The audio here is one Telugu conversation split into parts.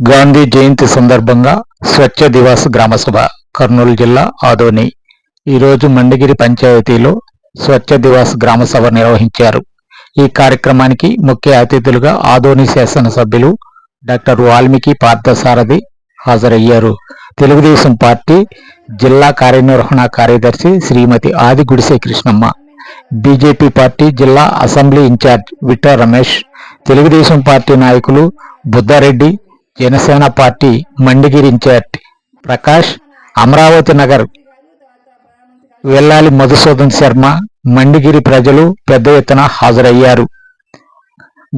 గాంధీ జయంతి సందర్భంగా స్వచ్ఛ దివాస్ గ్రామసభ కర్నూలు జిల్లా ఆదోని. ఈరోజు మండగిరి పంచాయతీలో స్వచ్ఛ దివాస్ గ్రామసభ నిర్వహించారు. ఈ కార్యక్రమానికి ముఖ్య అతిథులుగా ఆదోని శాసనసభ్యులు డాక్టర్ వాల్మీకి పార్థసారథి హాజరయ్యారు. తెలుగుదేశం పార్టీ జిల్లా కార్యనిర్వహణ కార్యదర్శి శ్రీమతి ఆది గుడిసే కృష్ణమ్మ బీజేపీ పార్టీ జిల్లా assembly in charge Vitta Ramesh Telugudesam party నాయకులు Buddhareddy Janasena party Mandigiri in charge Prakash Amaravati Nagar Vellali Madhusudan Sharma Mandigiri ప్రజలు పెద్ద ఎత్తున హాజరయ్యారు.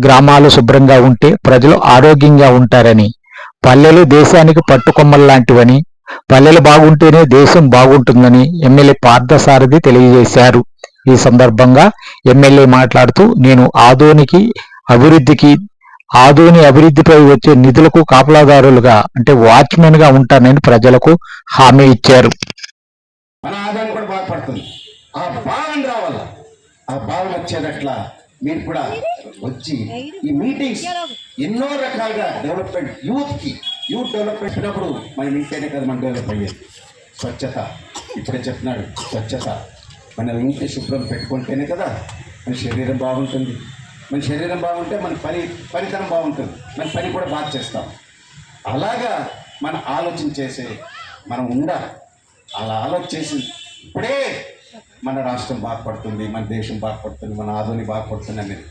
గ్రామాలు శుభ్రంగా ఉంటే ప్రజలు ఆరోగ్యంగా ఉంటారని పల్లెలు దేశానికి పట్టుకొమ్మల్లాంటివని పల్లెలు బాగుంటేనే దేశం బాగుంటుందని ఎమ్మెల్యే పార్థసారథి తెలియజేశారు. ఈ సందర్భంగా ఎమ్మెల్యే మాట్లాడుతూ నేను ఆదోనికి అభివృద్ధికి ఆదోని అభివృద్ధిపై వచ్చే నిధులకు కాపలాదారులుగా అంటే వాచ్మెన్గా ఉంటానని ప్రజలకు హామీ ఇచ్చారు. మన ఆదాయం కూడా బాధపడుతుంది ఆ భావన రావాల? ఆ భావన వచ్చేటట్ల మీరు కూడా వచ్చి ఈ మీటింగ్స్ ఎన్నో రకాలుగా డెవలప్మెంట్ యూత్కి యూత్ డెవలప్మెంట్ అయినప్పుడు మన ఇంటేనే కదా మనం డెవలప్ అయ్యేది. స్వచ్ఛత. ఇప్పుడే చెప్తున్నాడు స్వచ్ఛత. మన ఇంటి శుభ్రం పెట్టుకుంటేనే కదా మన శరీరం బాగుంటుంది. మన శరీరం బాగుంటే మన పని పనితనం బాగుంటుంది. మన పని కూడా బాగా చేస్తాం. అలాగా మన ఆలోచన చేసే మనం ఉండాలి. అలా ఆలోచన చేసి ఇప్పుడే మన రాష్ట్రం బాగుపడుతుంది మన దేశం బాగుపడుతుంది మన ఆధుని బాగుపడుతుంది అనేది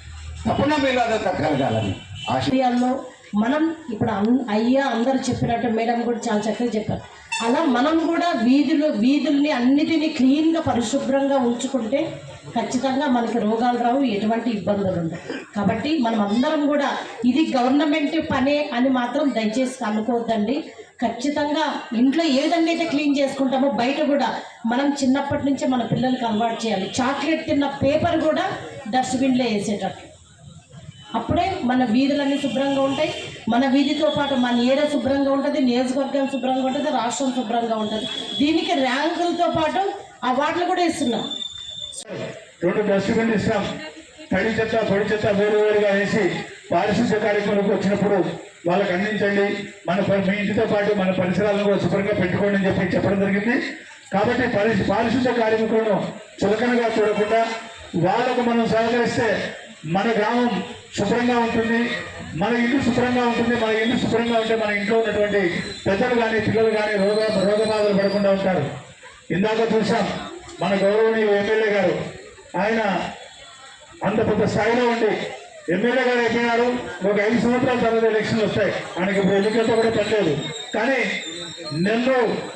తప్పకుండా మీరు కలగాలని ఆశయాల్లో మనం ఇప్పుడు అన్- అయ్యా అందరు చెప్పినట్టు మేడం కూడా చాలా చక్కగా చెప్పారు. అలా మనం కూడా వీధులు వీధుల్ని అన్నిటినీ క్లీన్గా పరిశుభ్రంగా ఉంచుకుంటే ఖచ్చితంగా మనకి రోగాలు రావు ఎటువంటి ఇబ్బందులు ఉండవు. కాబట్టి మనం అందరం కూడా ఇది గవర్నమెంట్ పనే అని మాత్రం దయచేసి అనుకోవద్దండి. ఖచ్చితంగా ఇంట్లో ఏ విధంగా అయితే క్లీన్ చేసుకుంటామో బయట కూడా మనం చిన్నప్పటి నుంచే మన పిల్లలకి అలవాటు చేయాలి. చాక్లెట్ తిన్న పేపర్ కూడా డస్ట్బిన్లో వేసేటట్టు. అప్పుడే మన వీధులన్నీ శుభ్రంగా ఉంటాయి. మన వీధితో పాటు మన ఏరియా శుభ్రంగా ఉంటుంది నియోజకవర్గం శుభ్రంగా ఉంటుంది రాష్ట్రం శుభ్రంగా ఉంటుంది. దీనికి ర్యాంకులతో పాటు అవార్డులు కూడా ఇస్తున్నాం. రెండు డస్ట్బిన్లు ఇస్తాం. తడి చెత్త పొడి చెత్త వేరు వేరుగా వేసి పారిశుద్ధ్య కార్యక్రమాలకు వచ్చినప్పుడు వాళ్ళకి అందించండి. మన మీ ఇంటితో పాటు మన పరిసరాలను కూడా శుభ్రంగా పెట్టుకోండి అని చెప్పి చెప్పడం జరిగింది. కాబట్టి పరి పారిశుద్ధ్య కార్మికులను చులకనగా చూడకుండా వాళ్ళకు మనం సహకరిస్తే మన గ్రామం శుభ్రంగా ఉంటుంది. మన ఇల్లు శుభ్రంగా ఉంటుంది. మన ఇల్లు శుభ్రంగా ఉంటే మన ఇంట్లో ఉన్నటువంటి పెద్దలు కానీ పిల్లలు కానీ రోగ రోగ బాధలు పడకుండా ఉంటారు. ఇందాక చూసాం మన గౌరవనీయ ఎమ్మెల్యే గారు ఆయన అంత పెద్ద స్థాయిలో ఉండి ఎమ్మెల్యే గారు అయిపోయినారు. ఒక ఐదు సంవత్సరాల తర్వాత ఎలక్షన్లు వస్తాయి. ఆయనకి ఇప్పుడు ఎన్నికలతో కూడా పనిలేదు కానీ నన్ను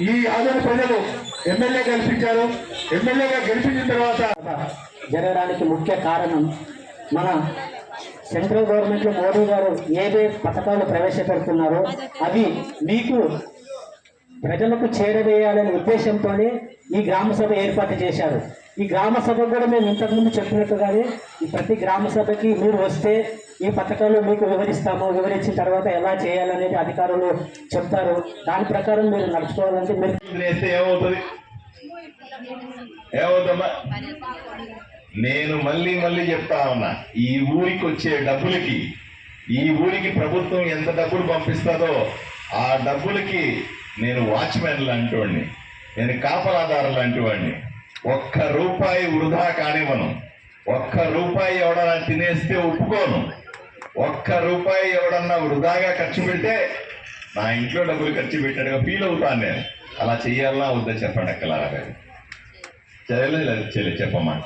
ఈ ఆదరణ ప్రజలు ఎమ్మెల్యే గెలిపించారు. ఎమ్మెల్యేగా గెలిపించిన తర్వాత జరగడానికి ముఖ్య కారణం మన సెంట్రల్ గవర్నమెంట్లో మోడీ గారు ఏవే పథకాలు ప్రవేశపెడుతున్నారో అవి మీకు ప్రజలకు చేరవేయాలనే ఉద్దేశంతోనే ఈ గ్రామ సభ ఏర్పాటు చేశారు. ఈ గ్రామ సభ కూడా మేము ఇంతకుముందు చెప్పినట్టుగానే ఈ ప్రతి గ్రామ సభకి మీరు వస్తే ఈ పథకాలు మీకు వివరిస్తాము వివరించిన తర్వాత ఎలా చేయాలనేది అధికారులు చెప్తారు. దాని ప్రకారం మీరు నడుచుకోవాలంటే మీరు ఏమవుతుంది? ఏమవుతమ్మా నేను మళ్ళీ మళ్ళీ చెప్తా ఉన్నా ఈ ఊరికి వచ్చే డబ్బులకి ఈ ఊరికి ప్రభుత్వం ఎంత డబ్బులు పంపిస్తుందో ఆ డబ్బులకి నేను వాచ్మెన్ లాంటి నేను కాపలాదారు లాంటి వాడిని. ఒక్క రూపాయి వృధా కానివ్వను. ఒక్క రూపాయి ఎవడన్నా తినేస్తే ఒప్పుకోను. ఒక్క రూపాయి ఎవడన్నా వృధాగా ఖర్చు పెడితే నా ఇంట్లో డబ్బులు ఖర్చు పెట్టాడుగా ఫీల్ అవుతాను నేను. అలా చెయ్యాలన్నా వద్దా చెప్పండి అక్కలారా గారు. చేయలేదు చెప్పమ్మా.